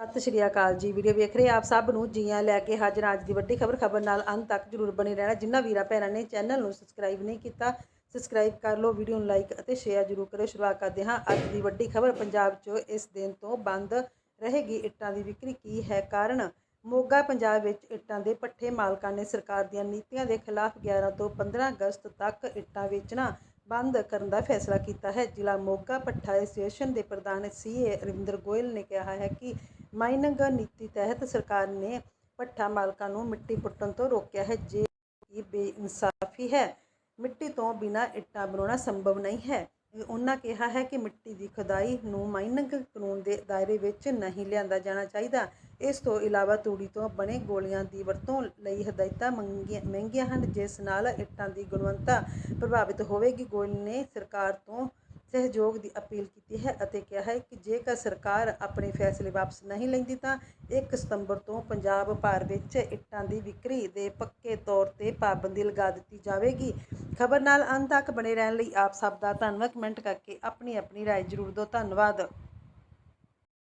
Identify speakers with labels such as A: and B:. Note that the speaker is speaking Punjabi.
A: ਸਤਿ ਸ਼੍ਰੀ ਅਕਾਲ ਜੀ। ਵੀਡੀਓ ਵੇਖ ਰਹੇ ਆਪ ਸਭ ਨੂੰ ਜੀਆਂ ਲੈ ਕੇ ਹਾਜ਼ਰ ਅੱਜ ਦੀ ਵੱਡੀ ਖਬਰ ਖਬਰ ਨਾਲ ਅੰਤ ਤੱਕ ਜਰੂਰ ਬਣੇ ਰਹਿਣਾ। ਜਿਨ੍ਹਾਂ ਵੀਰਾਂ ਭੈਣਾਂ ਨੇ ਚੈਨਲ ਨੂੰ ਸਬਸਕ੍ਰਾਈਬ ਨਹੀਂ ਕੀਤਾ, ਸਬਸਕ੍ਰਾਈਬ ਕਰ ਲਓ, ਵੀਡੀਓ ਨੂੰ ਲਾਈਕ ਅਤੇ ਸ਼ੇਅਰ ਜਰੂਰ ਕਰੋ ਸ਼ੁਰੂਆਤ ਕਰਦੇ ਹਾਂ ਅੱਜ ਦੀ ਵੱਡੀ ਖਬਰ। ਪੰਜਾਬ 'ਚ ਇਸ ਦਿਨ ਤੋਂ ਬੰਦ ਰਹੇਗੀ ਇੱਟਾਂ ਦੀ ਵਿਕਰੀ। ਕੀ ਹੈ ਕਾਰਨ? ਮੋਗਾ, ਪੰਜਾਬ ਵਿੱਚ ਇੱਟਾਂ ਦੇ ਪੱਠੇ ਮਾਲਕਾਂ ਨੇ ਸਰਕਾਰ ਦੀਆਂ ਨੀਤੀਆਂ ਦੇ ਖਿਲਾਫ 11 ਤੋਂ 15 ਅਗਸਤ ਤੱਕ ਇੱਟਾਂ ਵੇਚਣਾ ਬੰਦ ਕਰਨ ਦਾ ਫੈਸਲਾ ਕੀਤਾ ਹੈ। ਜ਼ਿਲ੍ਹਾ ਮੋਗਾ ਪੱਠਾ ਐਸੋਸੀਏਸ਼ਨ ਦੇ ਪ੍ਰਧਾਨ ਸੀਏ ਰਵਿੰਦਰ ਗੋਇਲ ਨੇ ਕਿਹਾ ਹੈ ਕਿ ਮਾਈਨਿੰਗ ਨੀਤੀ ਤਹਿਤ ਸਰਕਾਰ ਨੇ ਭੱਠਾ ਮਾਲਕਾਂ ਨੂੰ ਮਿੱਟੀ ਪੁੱਟਣ ਤੋਂ ਰੋਕਿਆ ਹੈ, ਜੇ ਕਿ ਬੇਇਨਸਾਫੀ ਹੈ। ਮਿੱਟੀ ਤੋਂ ਬਿਨਾਂ ਇੱਟਾਂ ਬਣਾਉਣਾ ਸੰਭਵ ਨਹੀਂ ਹੈ। ਉਹਨਾਂ ਕਿਹਾ ਹੈ ਕਿ ਮਿੱਟੀ ਦੀ ਖੁਦਾਈ ਨੂੰ ਮਾਈਨਿੰਗ ਕਾਨੂੰਨ ਦੇ ਦਾਇਰੇ ਵਿੱਚ ਨਹੀਂ ਲਿਆਂਦਾ ਜਾਣਾ ਚਾਹੀਦਾ। ਇਸ ਤੋਂ ਇਲਾਵਾ ਤੂੜੀ ਤੋਂ ਬਣੇ ਗੋਲੀਆਂ ਦੀ ਵਰਤੋਂ ਲਈ ਹਦਾਇਤਾਂ ਮੰਗੀਆਂ, ਮਹਿੰਗੀਆਂ ਹਨ। ਜਿਸ ਨਾਲ ਇੱਟਾਂ ਦੀ ਗੁਣਵੱਤਾ ਪ੍ਰਭਾਵਿਤ ਹੋਵੇਗੀ ਗੋਇਲ ਨੇ ਸਰਕਾਰ ਤੋਂ ਸਹਿਯੋਗ ਦੀ ਅਪੀਲ ਕੀਤੀ ਹੈ ਅਤੇ ਕਿਹਾ ਹੈ ਕਿ ਜੇਕਰ ਸਰਕਾਰ ਆਪਣੇ ਫੈਸਲੇ ਵਾਪਸ ਨਹੀਂ ਲੈਂਦੀ ਤਾਂ 1 ਸਤੰਬਰ ਤੋਂ ਪੰਜਾਬ ਭਰ ਵਿੱਚ ਇੱਟਾਂ ਦੀ ਵਿਕਰੀ ਦੇ ਪੱਕੇ ਤੌਰ ਤੇ ਪਾਬੰਦੀ ਲਗਾ ਦਿੱਤੀ ਜਾਵੇਗੀ ਖਬਰ ਨਾਲ ਅੰਤ ਤੱਕ ਬਣੇ ਰਹਿਣ ਲਈ ਆਪ ਸਭ ਦਾ ਧੰਨਵਾਦ ਕਮੈਂਟ ਕਰਕੇ ਆਪਣੀ ਆਪਣੀ رائے ਜ਼ਰੂਰ ਦਿਓ ਧੰਨਵਾਦ